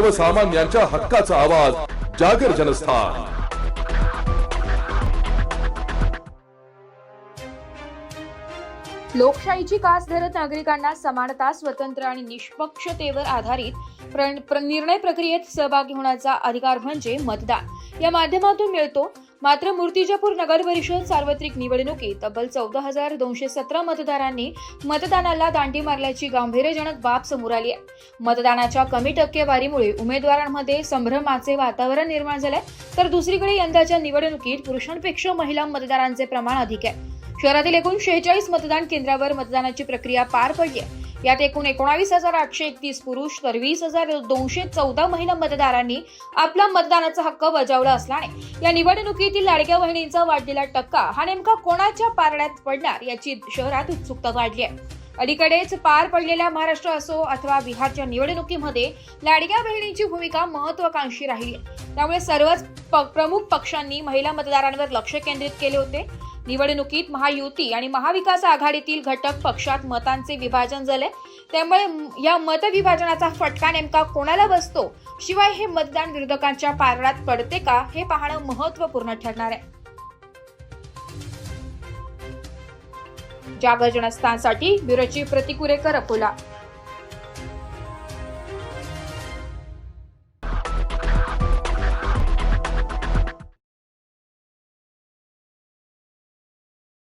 सर्वसामान्यांच्या हक्काचा आवाज जागर जनस्थान. लोकशाहीची कास धरत नागरिकांना समानता स्वतंत्र आणि निष्पक्षतेवर आधारित निर्णय प्रक्रियेत सहभागी होण्याचा अधिकार म्हणजे मतदान. या माध्यमातून मिळतो मात्र मूर्तिजापूर नगर परिषद सार्वत्रिक निवडणुकीत तब्बल चौदा हजार दोनशे सतरा मतदारांनी मतदानाला दांडी मारल्याची गांभीर्यजनक बाब समोर आली आहे. मतदानाच्या कमी टक्केवारीमुळे उमेदवारांमध्ये संभ्रमाचे वातावरण निर्माण झालंय. तर दुसरीकडे यंदाच्या निवडणुकीत पुरुषांपेक्षा महिला मतदारांचे प्रमाण अधिक आहे. शहरातील एकूण शेहेचाळीस मतदान केंद्रावर मतदानाची प्रक्रिया पार पडली आहे. यात एकूण एकोणावीस हजार आठशे एकतीस पुरुष तर वीस हजार दोनशे चौदा महिला मतदारांनी आपला मतदानाचा हक्क बजावला असल्याने या निवडणुकीतील लाडक्या बहिणींचा वाढलेला टक्का हा नेमका कोणाच्या पारड्यात पडणार याची शहरात उत्सुकता वाढली आहे. अलीकडेच पार पडलेल्या महाराष्ट्र असो अथवा बिहारच्या निवडणुकीमध्ये लाडक्या बहिणींची भूमिका महत्वाकांक्षी राहिली त्यामुळे सर्वच प- प्रमुख पक्षांनी महिला मतदारांवर लक्ष केंद्रित केले होते. निवडणुकीत महायुती आणि महाविकास आघाडीतील घटक पक्षात मतांचे विभाजन झाले त्यामुळे या मतविभाजनाचा फटका नेमका कोणाला बसतो? शिवाय हे मतदान विरोधकांच्या पारडात पडते का? हे पाहणं महत्त्वपूर्ण ठरणार आहे. जागर जनस्थानसाठी ब्युरोची प्रतिकुरेकर अकोला